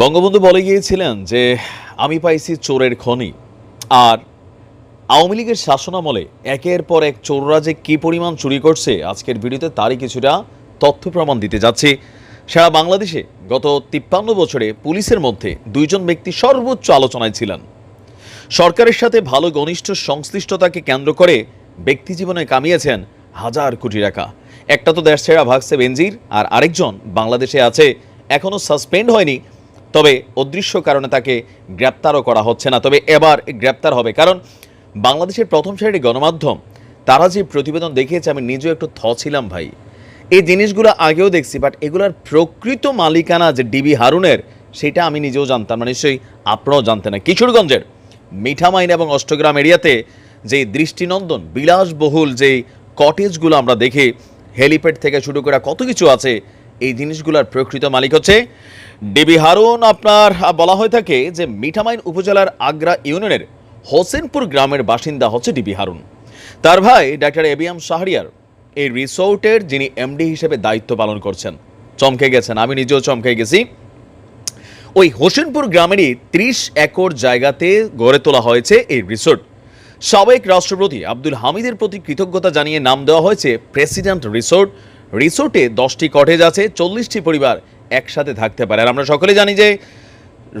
বঙ্গবন্ধু বলে গিয়েছিলেন যে, আমি পাইছি চোরের খনি। আর আওয়ামী লীগের শাসনামলে একের পর এক চোররা যে কী পরিমাণ চুরি করছে, আজকের ভিডিওতে তারই কিছুটা তথ্য প্রমাণ দিতে যাচ্ছি। সারা বাংলাদেশে গত তিপ্পান্ন বছরে পুলিশের মধ্যে দুইজন ব্যক্তি সর্বোচ্চ আলোচনায় ছিলেন। সরকারের সাথে ভালো ঘনিষ্ঠ সংশ্লিষ্টতাকে কেন্দ্র করে ব্যক্তি জীবনে কামিয়েছেন হাজার কোটি টাকা। একটা তো দেশ ছেড়া ভাগছে বেঞ্জির আর আরেকজন বাংলাদেশে আছে এখনও সাসপেন্ড হয়নি তবে অদৃশ্য কারণে তাকে গ্রেপ্তারও করা হচ্ছে না। তবে এবার গ্রেপ্তার হবে, কারণ বাংলাদেশের প্রথম সারির গণমাধ্যম, তারা যে প্রতিবেদন দেখিয়েছে, আমি নিজেও একটু থ ছিলাম ভাই। এই জিনিসগুলো আগেও দেখছি বাট এগুলোর প্রকৃত মালিকানা যে ডিবি হারুনের, সেটা আমি নিজেও জানতাম না। নিশ্চয়ই আপনারাও জানতেন না। কিশোরগঞ্জের মিঠামাইন এবং অষ্টগ্রাম এরিয়াতে যে দৃষ্টিনন্দন, বিলাসবহুল যে কটেজগুলো আমরা দেখি, হেলিপ্যাড থেকে শুরু করে কত কিছু আছে এই জিনিসগুলোর প্রকৃত মালিক হচ্ছে ডিবি হারুন। আপনার বলা হয়ে থাকে যে মিঠামাইন উপজেলার আগ্রা ইউনিয়নের হোসেনপুর গ্রামের বাসিন্দা হচ্ছে ডিবি হারুন। তার ভাই ডাক্তার এবিএম শাহরিয়ার এই রিসোর্টের যিনি এমডি হিসেবে দায়িত্ব পালন করছেন। চমকে গেছেন, আমি নিজেও চমকে গেছি। ওই হোসেনপুর গ্রামেরই ত্রিশ একর জায়গাতে গড়ে তোলা হয়েছে এই রিসোর্ট। সাবেক রাষ্ট্রপতি আব্দুল হামিদের প্রতি কৃতজ্ঞতা জানিয়ে নাম দেওয়া হয়েছে প্রেসিডেন্ট রিসোর্ট। রিসোর্টে দশটি কটেজ আছে, চল্লিশটি পরিবার একসাথে থাকতে পারে। আর আমরা সকলে জানি যে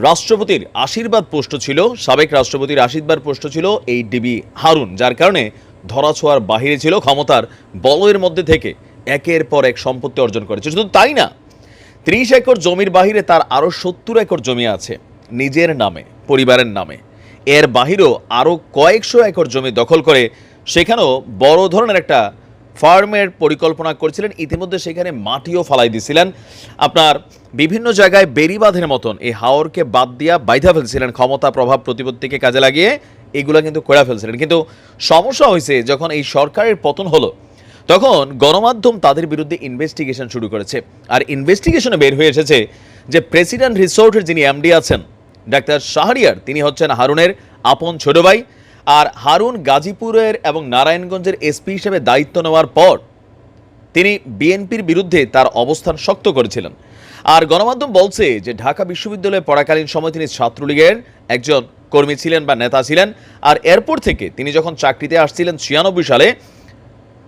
রাষ্ট্রপতির আশীর্বাদ পোস্ট ছিল, সাবেক রাষ্ট্রপতির আশীর্বাদ পোস্ট ছিল এই ডিবি হারুন, যার কারণে ধরাছোঁয়ার বাহিরে ছিল, ক্ষমতার বলয়ের মধ্যে থেকে একের পর এক সম্পত্তি অর্জন করেছে। শুধু তাই না, ত্রিশ একর জমির বাহিরে তার আরও সত্তর একর জমি আছে, নিজের নামে, পরিবারের নামে। এর বাহিরেও আরও কয়েকশো একর জমি দখল করে, সেখানেও বড় ধরনের একটা ফার্মের পরিকল্পনা করেছিলেন। ইতিমধ্যে সেখানে মাটিও ফালাই দিছিলেন। আপনার বিভিন্ন জায়গায় বেরিবাঁধের মতন এই হাওরকে বাদ দিয়া বাইধা ফেলছিলেন। ক্ষমতা, প্রভাব, প্রতিপত্তিকে কাজে লাগিয়ে এগুলা কিন্তু করে ফেলছিলেন। কিন্তু সমস্যা হয়েছে যখন এই সরকারের পতন হলো, তখন গণমাধ্যম তাদের বিরুদ্ধে ইনভেস্টিগেশন শুরু করেছে। আর ইনভেস্টিগেশনে বের হয়ে এসেছে যে প্রেসিডেন্ট রিসোর্টের যিনি এমডি আছেন, ডাক্তার শাহরিয়ার, তিনি হচ্ছেন হারুনের আপন ছোট ভাই। আর হারুন গাজীপুরের এবং নারায়ণগঞ্জের এসপি হিসেবে দায়িত্ব নেওয়ার পর তিনি বিএনপির বিরুদ্ধে তার অবস্থান শক্ত করেছিলেন। আর গণমাধ্যম বলছে যে ঢাকা বিশ্ববিদ্যালয়ে পড়াকালীন সময় তিনি ছাত্রলীগের একজন কর্মী ছিলেন বা নেতা ছিলেন। আর এরপর থেকে তিনি যখন চাকরিতে আসছিলেন ছিয়ানব্বই সালে,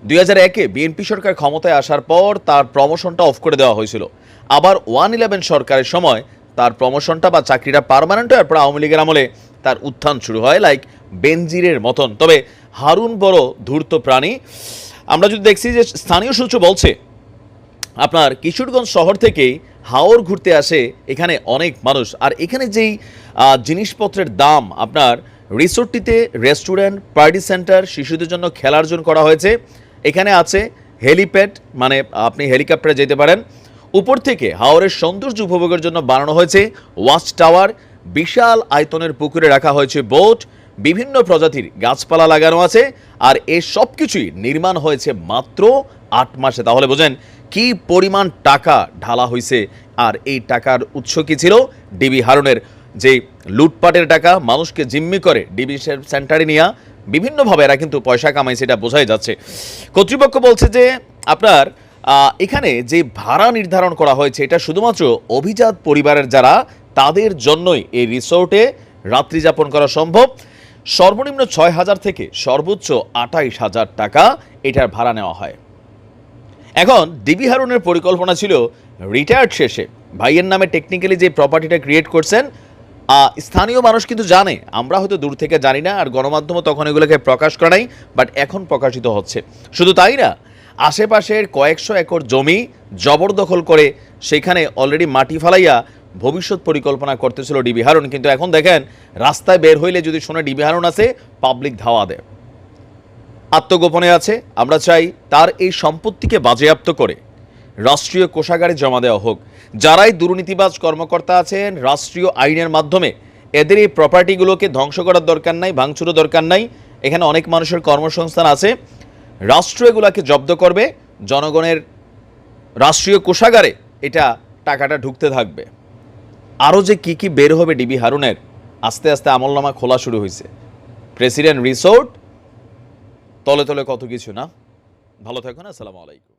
দুই হাজার একে বিএনপি সরকার ক্ষমতায় আসার পর তার প্রমোশনটা অফ করে দেওয়া হয়েছিল। আবার ওয়ান ইলেভেন সরকারের সময় তার প্রমোশনটা বা চাকরিটা পার্মানেন্ট হয় এরপর আওয়ামী লীগের আমলে তার উত্থান শুরু হয়। লাইক বেনজিরের মতন। তবে হারুন বড় ধূর্ত প্রাণী। আমরা যদি দেখছি যে স্থানীয় সূত্র বলছে, আপনার কিশোরগঞ্জ শহর থেকেই হাওর ঘুরতে আসে এখানে অনেক মানুষ। আর এখানে যেই জিনিসপত্রের দাম, আপনার রিসোর্টটিতে রেস্টুরেন্ট, পার্টি সেন্টার, শিশুদের জন্য খেলার জন্য করা হয়েছে। এখানে আছে হেলিপ্যাড মানে আপনি হেলিকপ্টারে যেতে পারেন। উপর থেকে হাওরের সৌন্দর্য উপভোগের জন্য বানানো হয়েছে ওয়াচ টাওয়ার। বিশাল আয়তনের পুকুরে রাখা হয়েছে বোট। বিভিন্ন প্রজাতির গাছপালা লাগানো আছে, আর এ সব কিছুই নির্মাণ হয়েছে মাত্র আট মাসে। তাহলে বোঝেন কি পরিমাণ টাকা ঢালা হয়েছে আর এই টাকার উৎস কি ছিল? ডিবি হারুনের যে লুটপাটের টাকা, মানুষকে জিম্মি করে ডিবি সেন্টারে নিয়ে বিভিন্নভাবে এরা কিন্তু পয়সা কামাইছে এটা বোঝাই যাচ্ছে। কর্তৃপক্ষ বলছে যে আপনার এখানে যে ভাড়া নির্ধারণ করা হয়েছে, এটা শুধুমাত্র অভিজাত পরিবারের যারা, তাদের জন্যই এই রিসোর্টে রাত্রি যাপন করা সম্ভব। সর্বনিম্ন ছয় হাজার থেকে সর্বোচ্চ আটাইশ হাজার টাকা এটার ভাড়া নেওয়া হয়। এখন ডিবি হারুনের পরিকল্পনা ছিল রিটায়ার্ড শেষে। ভাইয়ের নামে টেকনিক্যালি যে প্রপার্টিটা ক্রিয়েট করছেন স্থানীয় মানুষ কিন্তু জানে, আমরা হয়তো দূর থেকে জানি না, আর গণমাধ্যমও তখন এগুলোকে প্রকাশ করা নাই বাট এখন প্রকাশিত হচ্ছে। শুধু তাই না, আশেপাশের কয়েকশো একর জমি জবরদখল করে সেখানে অলরেডি মাটি ফালাইয়া ভবিষ্যৎ পরিকল্পনা করতেছিল ডিবি হারুন। কিন্তু এখন দেখেন, রাস্তায় বের হইলে যদি শোনে ডিবি হারুন আছে পাবলিক ধাওয়া দেয়। আত্মগোপনে আছে, আমরা চাই তার এই সম্পত্তিকে বাজেয়াপ্ত করে রাষ্ট্রীয় কোষাগারে জমা দেওয়া হোক। যারাই দুর্নীতিবাজ কর্মকর্তা আছেন, রাষ্ট্রীয় আইনের মাধ্যমে এদের এই প্রপার্টিগুলোকে ধ্বংস করার দরকার নাই, ভাঙচুরও দরকার নাই। এখানে অনেক মানুষের কর্মসংস্থান আছে। রাষ্ট্র এগুলাকে জব্দ করবে, জনগণের রাষ্ট্রীয় কোষাগারে এটা টাকাটা ঢুকতে থাকবে। আরও যে কি কি বের হবে ডিবি হারুনের, আস্তে আস্তে আমলনামা খোলা শুরু হয়েছে প্রেসিডেন্ট রিসোর্ট, তলে তলে কত কিছু না? ভালো থাকুন, আসসালামু আলাইকুম।